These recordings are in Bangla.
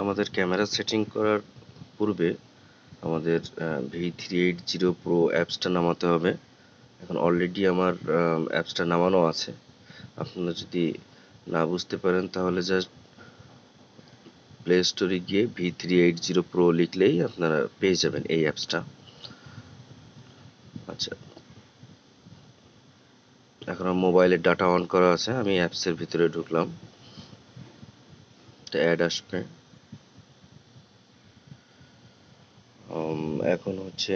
আমাদের ক্যামেরা সেটিং করার পূর্বে আমাদের V three eight zero pro অ্যাপসটা নামাতে হবে। এখন অলরেডি আমার অ্যাপসটা নামানো আছে। আপনারা যদি না বুঝতে পারেন তাহলে জাস্ট প্লে স্টোরে গিয়ে V three eight zero pro লিখলেই আপনারা পেয়ে যাবেন এই অ্যাপসটা আচ্ছা। এখন মোবাইলের ডাটা অন করা আছে, আমি অ্যাপসের ভিতরে ঢুকলাম। একটা অ্যাড আসবে। এখন হচ্ছে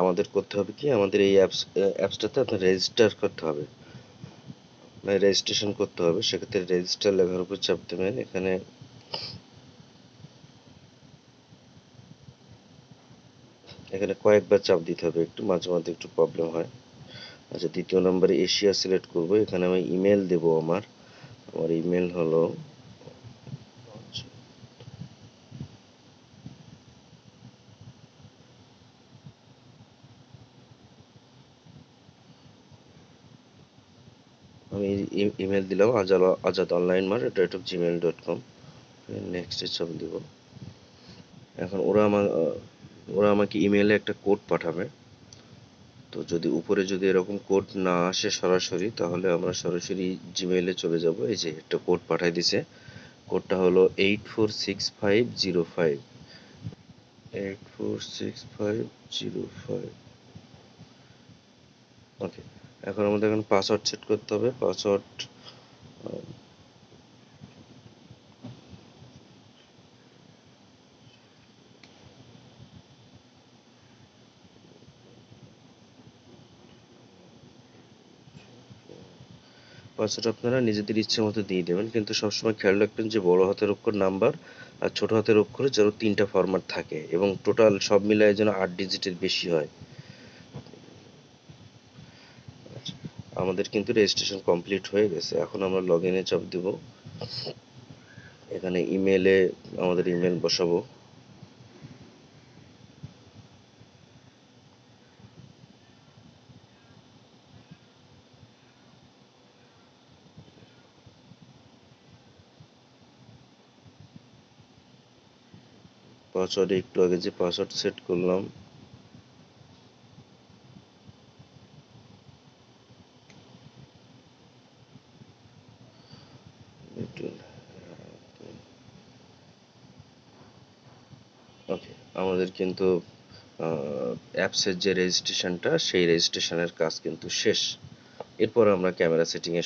আমাদের করতে হবে কি? আমাদের এই অ্যাপস অ্যাপসটাতে আপনার রেজিস্টার করতে হবে। মানে রেজিস্ট্রেশন করতে হবে। সেক্ষেত্রে রেজিস্টার লেখার উপর চাপ দেবেন। এখানে এখানে কয়েকবার চাপ দিতে হবে। একটু মাঝে মাঝে একটু প্রবলেম হয়। আচ্ছা দ্বিতীয় নম্বরে এশিয়া সিলেক্ট করব। এখানে আমি ইমেল দেব আমার। আমার ইমেল হলো আমি ইমেল দিলাম আজাদ আজাদ অনলাইন মার rate of Gmail dot com নেক্সটে চাপ দিব। এখন ওরা আমার ওরা আমাকে ইমেলে একটা কোড পাঠাবে। তো যদি উপরে যদি এরকম কোড না আসে সরাসরি, তাহলে আমরা সরাসরি জিমেইলে চলে যাব। এই যে একটা কোড পাঠাই দিছে। কোডটা হলো eight four six five zero five eight four six five zero five okay এখন আমাদের এখন পাসওয়ার্ড সেট করতে হবে পাসওয়ার্ড পাসওয়ার্ড আপনারা নিজেদের ইচ্ছে মতো দিয়ে দেবেন, কিন্তু সবসময় খেয়াল রাখবেন যে বড় হাতের অক্ষর নাম্বার আর ছোট হাতের অক্ষরে যেন তিনটা ফরম্যাট থাকে এবং টোটাল সব মিলায় যেন আট ডিজিটের বেশি হয়। আমাদের কিন্তু রেজিস্ট্রেশন কমপ্লিট হয়ে গেছে। এখন আমরা লগ ইনে চাপ দিব। এখানে ইমেলে আমাদের ইমেল বসাবো। পাসওয়ার্ডে একটু আগে যে পাসওয়ার্ড সেট করলাম ওকে আমাদের কিন্তু অ্যাপসের যে রেজিস্ট্রেশনটা সেই রেজিস্ট্রেশনের কাজ কিন্তু শেষ। এরপর আমরা ক্যামেরা সেটিংয়ে